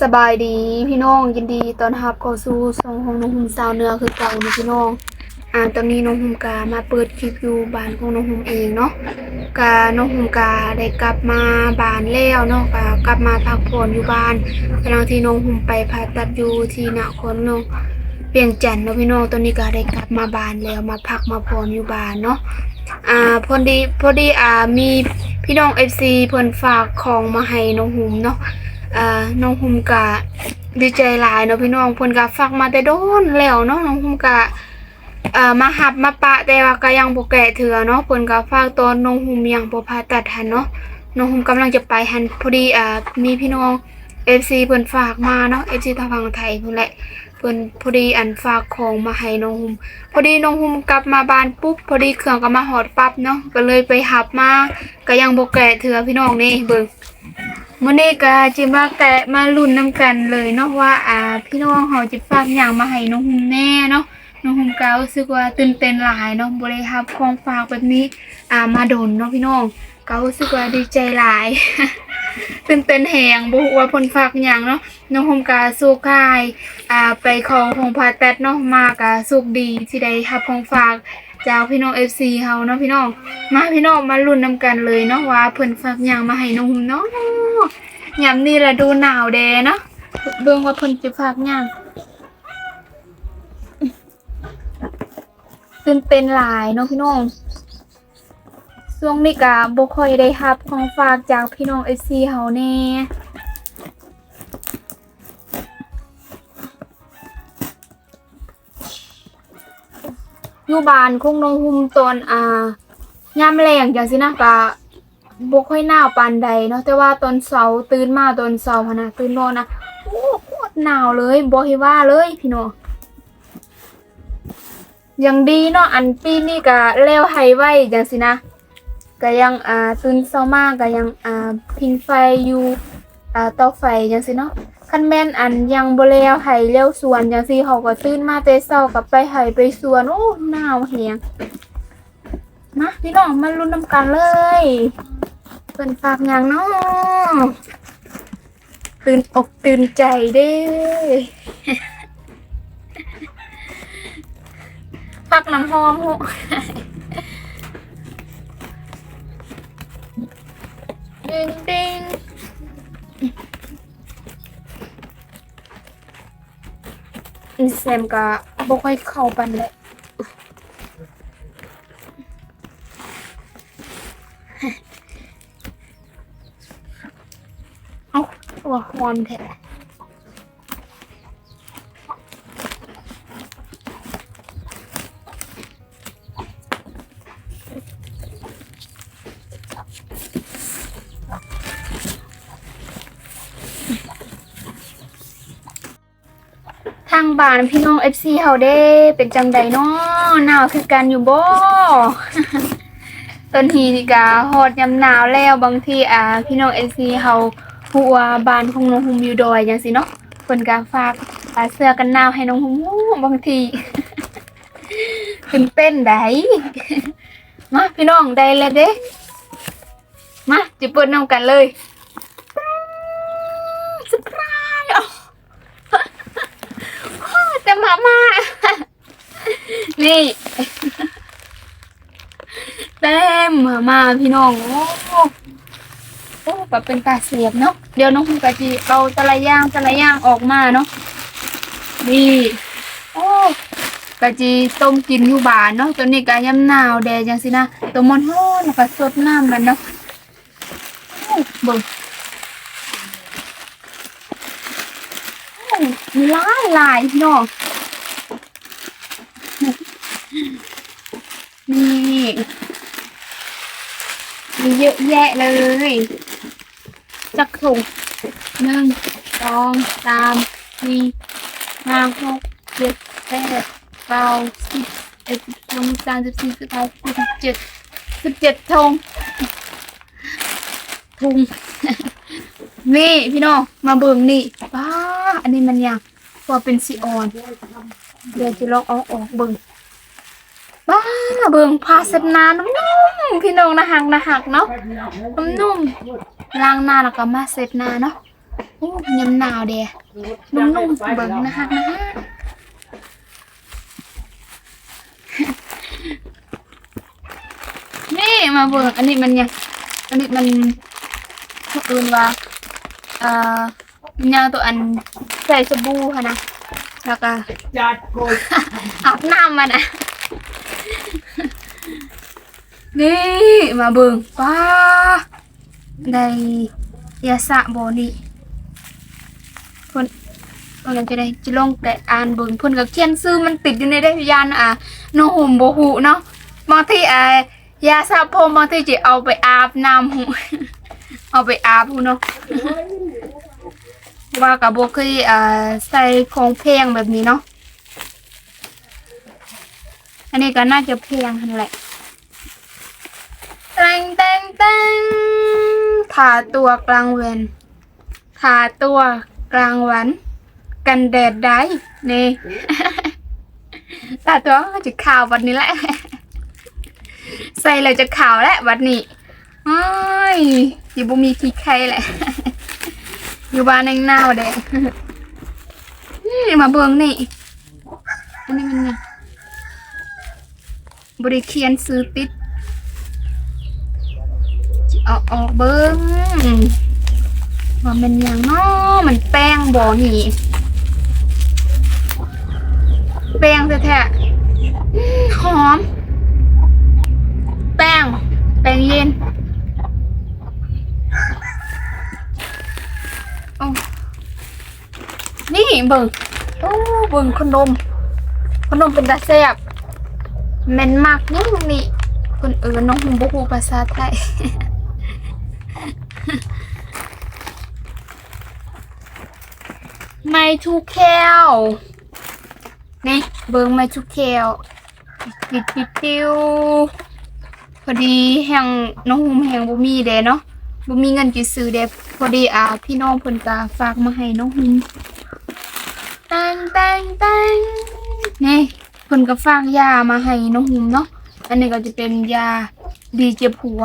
สบายดีพี่น้องยินดีตอนรับเข้าสู่ช่องของน้องหุ่มสาวเนือคือเก่านะพี่น้อง อ่าตอนนี้น้องหุ่มกามาเปิดคลิปอยู่บ้านของน้องหุ่มเองเนาะกาน้องหุ่มกาได้กลับมาบ้านแล้วเนาะกากลับมาพักผ่อนอยู่บ้านขณะที่น้องหุ่มไปผ่าตัดอยู่ที่นครเนาะเวียงจันทน์เนาะพี่น้องตอนนี้ก็ได้กลับมาบ้านแล้วมาพักมาผ่อนอยู่บ้านเนาะอ่าพอดีพอดีอ่ามีพี่น้อง FC เพิ่นฝากของมาให้น้องหุ่มเนาะ อ่าน้องหุ่มกะดีใจหลายเนาะพี่น้องเพิ่นก็ฝากมาแต่โดนแล้วเนาะน้องหุ่มกะอ่ามาหับมาปะแต่ว่าก็ยังบ่แก่เถื่อเนาะเพิ่นก็ฝากตอนน้องหุ่มยังบ่ผ่าตัดหันเนาะน้องหุ่มกำลังจะไปหันพอดีอ่ามีพี่น้อง FC เพิ่นฝากมาเนาะ FC ทางฝั่งไทยพุ่นแหละเพิ่นพอดีอันฝากของมาให้น้องหุ่มพอดีน้องหุ่มกลับมาบ้านปุ๊บพอดีเครื่องก็มาฮอดปั๊บเนาะก็เลยไปหับมาก็ยังบ่แก่เถื่อพี่น้องนี่เบิ่ง มื่อนี้ก็จิมาแกะมาลุ้นนำกันเลยเนาะว่าอ่า พี่น้องเฮาจิฝากหยังมาให้น้องหุ่มแน่เนาะน้องหุ่มก็รู้สึกว่าตื่นเต้นหลายเนาะบ่ได้รับของฝากแบบนี้อ่ามาโดนเนาะพี่น้องก็รู้สึกว่าดีใจหลาย ตื่นเต้นแฮงบ่ฮู้ว่าเพิ่นฝากหยังเนาะน้องหุ่มก็สู้กายอ่าไปขอของผ่าตัดเนาะมาก็สุขดีที่ได้รับของฝาก จากพี่น้อง FC เฮาเนาะพี่น้อง มาพี่น้องมาลุ้นนำกันเลยเนาะว่าเพิ่นฝากหยังมาให้น้องหุ่มเนาะยามนี่ละดูหนาวแดเนาะเบิ่งว่าเพิ่นสิฝากหยังตื่นเต้นหลายเนาะพี่น้องช่วงนี้ก็บ่ค่อยได้รับของฝากจากพี่น้อง FC เฮาแน่ อยู่บ้านคงน้องหุมตอนอ่ายามแรงจังซี่นะก็บ่ค่อยหนาวปานใดเนาะแต่ว่าตอนเช้าตื่นมาตอนเช้าพะนะตื่นนอนนะโอ้โคตรหนาวเลยบ่ให้ว่าเลยพี่น้องยังดีเนาะอันปีนี้ก็แล้วให้ไว้จังสินะก็ยังอ่าตื่นเช้ามาก็ยังอ่าพิงไฟอยู่อ่าเตาไฟจังสิเนาะ คันแม่นอันยังบ่แล้วให้แล้วสวนจังซี่เขาก็ตื่นมาแต่เช้าก็ไปให้ไปสวน โอ้หนาวแฮงมาพี่น้องมาลุ้นนำกันเลยเพิ่นฝากหยังเนาะตื่นอกตื่นใจเด้ฝากน้ำหอมหูดิงดิง อินแซมก็บ่ค่อยเข้าปันเลยเอ้าว่าฮอนแท้ ทางบ้านพี่น้อง FC เฮาเด้ เป็นจังใดนาะหนาวคือกันอยู่บ่ต้นทีนี่ก็ฮอดยาหนาวแล้วบางทีอ่า พี่น้อง FC เฮาฮู้ว่าบ้านของน้องฮุมอยู่ดอยจังซี่เนาะเพิ่นก็ฝากอ่าเสื้อกันหนาวให้น้องฮุมฮู้บางทีตื่นเต้นได้มาพี่น้องได้แล้วเด้มาจะเปิดน้ำกันเลยสปรายอ๋อ มา นี่เต็มมาพี่น้อง โอ้โอ้แบบเป็นตาเสียบเนาะเดี๋ยวน้องคุณกะจีเอาตะลย่างตะลย่างออกมาเนาะนี่โอ้กะจีต้มกินอยู่บ้านเนาะตัวนี้กะยำหนาวแดดจังสินะตัวมันฮ้อนแล้วก็สดน้ำกันเนาะโอ้เบิ่งโอ้หลายหลายพี่น้อง นี่ มีเยอะแยะเลยจักถุงหนึ่งสองสามสี่ห้าหกเจ็ดแปดเก้าสิบเอ็ดสิบสองสิบสามสิบสี่สิบห้าสิบเจ็ดสิบเจ็ดถุงถุงนี่พี่น้องมาเบิ่งนี่ป้าอันนี้มันยังว่าเป็นสีอ่อน เดี๋ยวจะลองเอาออกเบิ่ง บ้าเบิ่งผ้าเซ็ตหนานุ่มๆพี่น้องนะหักนะหักเนาะนุ่มๆล้างหน้าแล้วก็มาเซ็ตหน้าเนาะโอ้ยำหนาวเด้นุ่มๆเบิ่งนะคะนะฮะนี่มาเบิ่งอันนี้มันยังอันนี้มันเขาเอื่นว่าเอ่อยาตัวอันใส่สบู่ค่ะนะแล้วก็จัดโกยอาบน้ำมันอะ นี่มาเบิ่งป้าได้ยาสระบนี่เพิ่นเพิ่นจะได้จะลงแต่อ่านเบิ่งเพิ่นก็เขียนซื้อมันติดอยู่ในได้ยานอะน้องห่มบ่ฮู้เนาะบางทีอ่ายาสระผมบางทีจะเอาไปอาบน้ำหูเอาไปอาบหูเนาะว่ากับบ่เคยอ่าใส่ของแพงแบบนี้เนาะ อันนี้ก็น่าจะเพียงทันแหละแตงแตงแตงทาตัวกลางเวนทาตัวกลางวัน กันแดดได้นี่ทาตัวจะขาววันนี้แหละ ใส่เลยจะขาวแล้ววันนี้อ้ายอยู่บ่มีขี้ใครแหละ อยู่บ้านแองหน้าวแดงนี่มาเบิ่งนี่อันนี้มันไง บริเคียนซื้อติดเอาออกเบิ้งว่ามันยังน้อมันแป้งบ่นี่แป้งแท้ๆหอม แป้ง แป้งเย็นโอ้นี่เบิ่งโอ้เบิ่งขนม ขนมเป็นตาแซ่บ แม่นมากนี่งนี่คนเอื่นน้องหุมบ่ฮู้ภาษาไทยไม่ทุกแก้วนี่เบิ่งไม่ทุกแก้วปิดปิดติวพอดีแห่งน้องหุมแห่งบ่มีเด้เนาะบ่มีเงินจะซื้อเด้พอดีอ่าพี่น้องเพิ่นก็ฝากมาให้น้องหุมตังตังตังนี่ เพิ่นก็ฝากยามาให้น้องหุมเนาะอันนี้ก็จะเป็นยาดีเจ็บหัว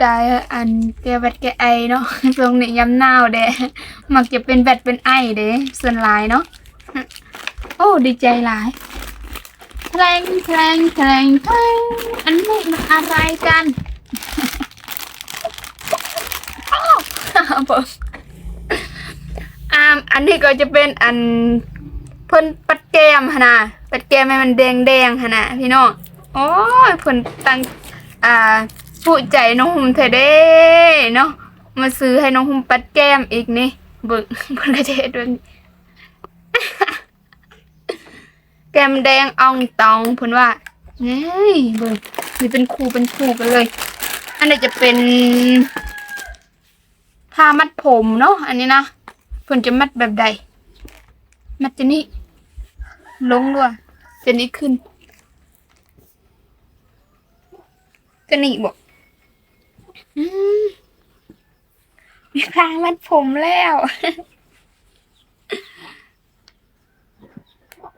ได้อันแกแวดแกไอเนาะช่วงนี้ยำหนาวเด้มักจะเป็นแวดเป็นไอเด้ส่วนลายเนาะโอ้ดีใจหลายแทงแทงแทงแทงอันนี้มันอะไรกันอ้าวเบิ่งอ่าอันนี้ก็จะเป็นอันเพิ่นปัด มหนนะปัดแก้มให้มันแดงแดงๆหนะพี่น้องโอ้ยเพิ่นตั้งอ่าผู้ใจน้องหุ่มเธอเด้เนาะมาซื้อให้น้องหุ่มปัดแก้มอีกนี่เบิ่งเพิ่นก็จะเฮ็ดแบบนี้แก้มแดงอ่องตองเพิ่นว่าเฮ้ยเบิ่งนี่เป็นคู่เป็นคู่กันเลย อันนี้จะเป็นผ้ามัดผมเนาะอันนี้นะเพิ่นจะมัดแบบใดมัดจะนี่ ลงด้วยจะนี่ขึ้นจะนี่บอกมีพางมัดผมแล้ว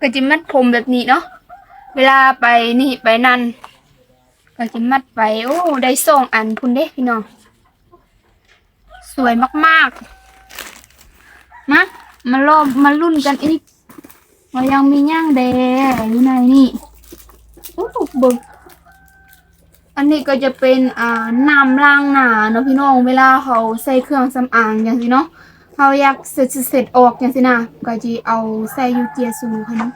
ก็จะมัดผมแบบนี้เนาะเวลาไปนี่ไปนั่นก็จะมัดไปโอ้ได้สองอันพุ่นเด้พี่น้องสวยมากๆมามาลอบมารุ่นกันอีก เรายังมีย่างแดงอยู่ในนี่โอ้เบึกอันนี้ก็จะเป็นอ่าน้ำล้างหน้าเนาะพี่น้องเวลาเขาใส่เครื่องสำอางอย่างสิเนาะเขาอยากเสร็จเสร็จออกอย่างสินะก็จะเอาใส่ยูเจียสูค่ะเนาะ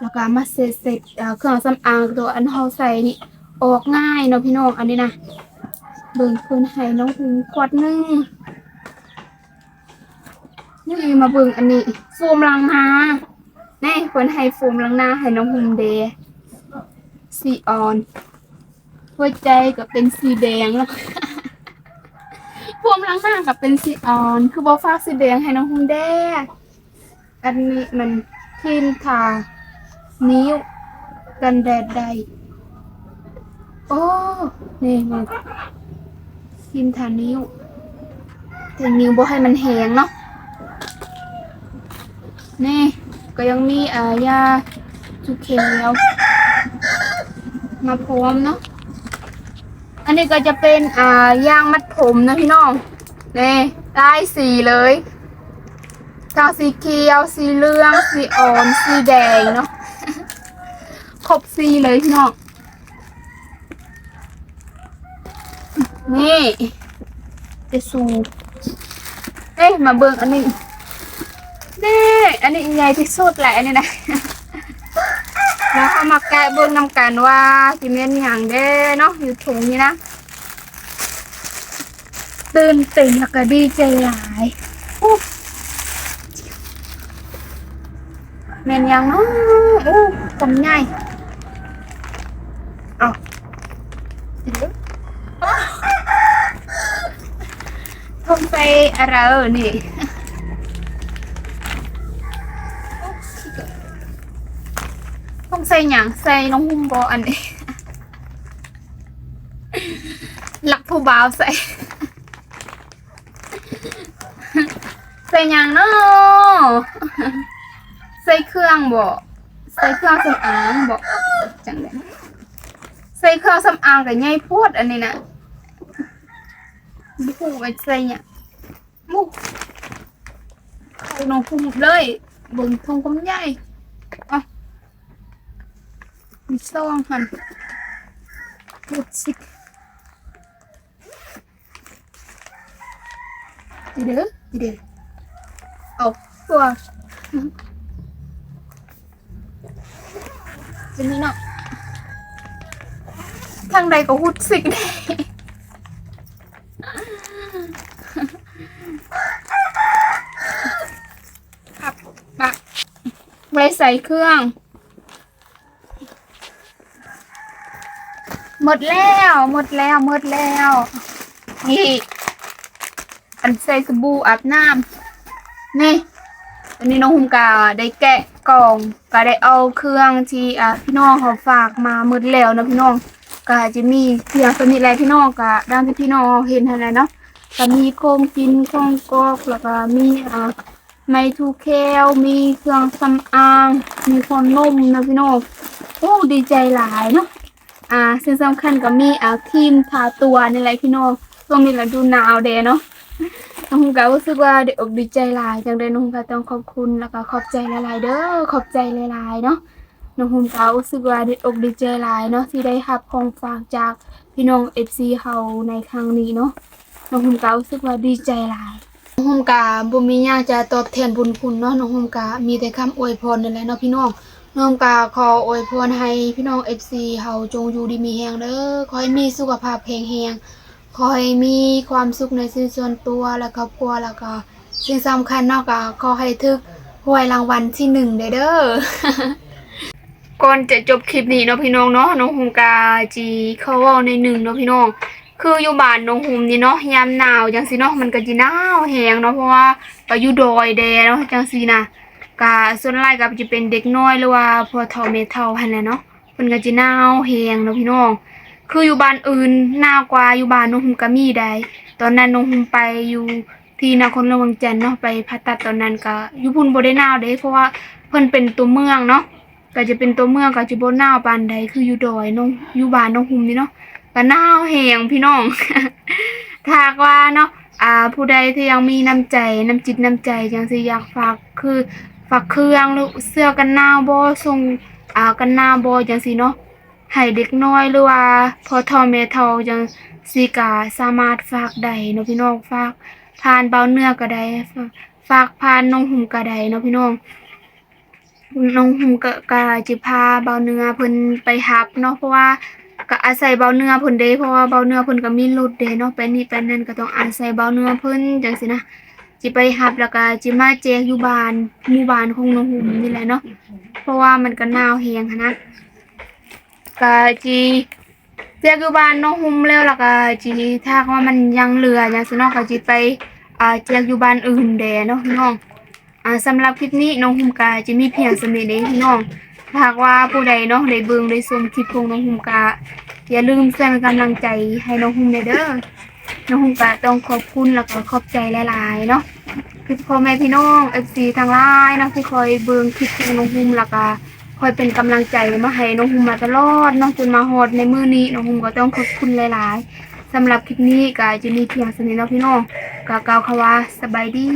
แล้วก็มาเสร็จเสร็จเครื่องสำอางตัวอันเขาใส่นี่ออกง่ายเนาะพี่น้องอันนี้นะเบิ่งเพิ่นให้น้องหูขวดนึงนี่มาเบิ่งอันนี้โฟมล้างหน้า แน่คนให้โฟมล้างหน้าให้น้องฮุมเดย์สีออน หัวใจก็เป็นสีแดงแล้วโฟมล้างหน้าก็เป็นสีออน คือบอฟ้าสีแดงให้น้องฮุมเดย์อันนี้มันครีมทานิ้ว กันแดดได้โอ้นี่มันครีมทานิ้วแต่นิ้วบ่ให้มันแหงเนาะนี่ ก็ยังมีอ่ายาจุเขียวมาพร้อมเนาะอันนี้ก็จะเป็นอ่ายางมัดผมนะพี่น้องนี่ได้สีเลยทั้งสีเขียว สีเหลือง สีอ่อน สีแดงเนาะครบสีเลยพี่น้องนี่จะสูเอ้ยมาเบิ่งอันนี้ นี่อันนี้ใหญ่ที่สุดแหละอันนี้นะแล้วเขามาแกะเบิ่งนำกันว่าสิเมนอย่างเด้เนาะอยู่ถุงนี้นะตื่นเต้นแล้วก็ดีใจหลายอู้เมนยังเนาะอู้กำใหญ่เอาทงไปอะไรนี่ ต้อง ใส่หยังใส่น้องหุ่มบออันนี้หลักผู้บ่าวใส่ ใส่หยังเนาะใส่เครื่องบ่ใส่เครื่องสำอางบ่จังเลยใส่เครื่องสำอางกับใหญ่โพดอันนี้นะบุ้ไปใส่หยังบุเอาน้องหุ่มเลยบิ่งทงกำใหญ่ มีซองหันหมดสิดีเด้อดีเด้อเอาตัวจะนี่เนาะทางใดก็หุดสิกได้ครับปะไว้ใส่เครื่อง มดแล้วหมดแล้วหมดแล้ว นี่ อันใส่สบู่อาบน้ำนี่อันนี้น้องหุมกาได้แกะกล่องก็ได้เอาเครื่องที่อะพี่น้องเขาฝากมาหมดแล้วนะพี่น้องก็จะมีเพียงสนิทอะไรพี่น้องก็ด้านที่พี่น้องเห็นอะไรเนาะก็มีโคมกินโคมกอกแล้วก็มีอ่าไมทูเคลมีเครื่องสำอาง มีความนุ่มนะพี่น้องโอ้ดีใจหลายเนาะ อ่าสิ่งสำคัญก็มีอ่าครีมทาตัวนี่แหละพี่น้องช่วงนี้เราดูหนาวเดเนาะน้องหุมก็รู้สึกว่าเด็กอกดีใจหลายจังเลยน้องก็ต้องขอบคุณแล้วก็ขอบใจหลายๆเด้อขอบใจหลายๆเนาะน้องหุมก็รู้สึกว่าเด็กอกดีใจหลายเนาะที่ได้รับของฝากจากพี่น้อง FC เฮาในครั้งนี้เนาะน้องหุมก็รู้สึกว่าดีใจหลายน้องหุมก็บ่มีหยังจะตอบแทนบุญคุณเนาะน้องหุมก็มีแต่คำอวยพรนั่นแหละเนาะพี่น้อง น้องกาขออวยพรให้พี่น้อง FC เฮาจงอยู่ดีมีแฮงเด้อขอให้มีสุขภาพแข็งแรงขอให้มีความสุขในชีวิตส่วนตัวและครอบครัวแล้วก็สิ่งสำคัญเนากขอให้ทึกหวยรางวัลที่หนึ่งเด้อก่อนจะจบคลิปนี้เนาะพี่น้องเนาะน้องหุมกาจีเขาว้าในหนึ่งเนาะพี่น้อง คืออยู่บ้านน้องหุมนี่เนาะยามหนาวจังซีเนาะมันก็สิหนาวแฮงเนาะเพราะว่าไปอยู่ดอยแดเนาะจังซี่นะ ก็ส่วนหลายก็จะเป็นเด็กน้อยหรือว่าพอเฒ่าแม่เฒ่าหั่นแหละเนาะเพิ่นก็สิหนาวแฮงเนาะพี่น้อง คืออยู่บ้านอื่นหนาวกว่าอยู่บ้านน้องหุมก็มีได้ตอนนั้นน้องหุมไปอยู่ที่นครหลวงเวียงจันทน์เนาะไปผ่าตัดตอนนั้นก็อยู่พุ่นบ่ได้หนาวเด้เพราะว่าเพิ่นเป็นตัวเมืองเนาะก็จะเป็นตัวเมืองก็จะบ่หนาวปานใดคืออยู่ดอยน้องอยู่บ้านน้องหุมนี่เนาะก็หนาวแฮงพี่น้องถ้ากว่าเนาะอ่าผู้ใดที่ยังมีน้ำใจน้ำจิตน้ำใจจังสิอยากฝากคือ ฝากเครื่องหรือเสื้อกันหนาวบ่ส่งอ่ากันหนาวบ่จังซี่เนาะให้เด็กน้อยหรือว่าพ่อเฒ่าแม่เฒ่าจังสิก็สามารถฝากได้เนาะพี่น้องฝากผ่านเบาเนื้อก็ได้ฝากผ่านน้องหุ่มก็ได้เนาะพี่น้องน้องหุ่มก็ก็สิพาเบาเนื้อเพิ่นไปรับเนาะเพราะว่าก็อาศัยเบาเนื้อเพิ่นเด้เพราะว่าเบาเนื้อเพิ่นก็มีรถเด้เนาะไปนี่ไปนั่นก็ต้องอาศัยเบาเนื้อเพิ่นจังซี่นะ จิไปหับแล้วก็จิมาแจกอยู่บ้านหมู่บ้านของน้องหุ่มนี่แหละเนาะเพราะว่ามันก็หนาวแฮงหั้นนะก็จิแจกอยู่บ้านน้องหุ่มแล้วแล้วก็จิถ้าว่ามันยังเหลือจังซี่เนาะก็จิไปอ่าแจกอยู่บ้านอื่นแดเนาะพี่น้องอ่าสำหรับคลิปนี้น้องหุ่มก็จะมีเพียงสำนี้เด้พี่น้องหากว่าผู้ใดเนาะได้เบิ่งได้ชมคลิปของน้องหุ่มก็อย่าลืมแสดงกำลังใจให้น้องหุ่มเด้อ น้องฮุงก็ต้องขอบคุณแล้วก็ขอบใจหลายๆเนาะคือพ่อแม่พี่น้องเอฟซีทางไลน์เนาะที่คอยเบิ่งคลิปของน้องฮุมแล้วก็คอยเป็นกำลังใจมาให้น้องฮุมมาตลอดเนาะจนมาฮอดในมื้อนี้น้องฮุมก็ต้องขอบคุณหลายๆสำหรับคลิปนี้ก็จะมีเพียงสนิทเนาะพี่น้องก็กล่าวคำว่าสบายดี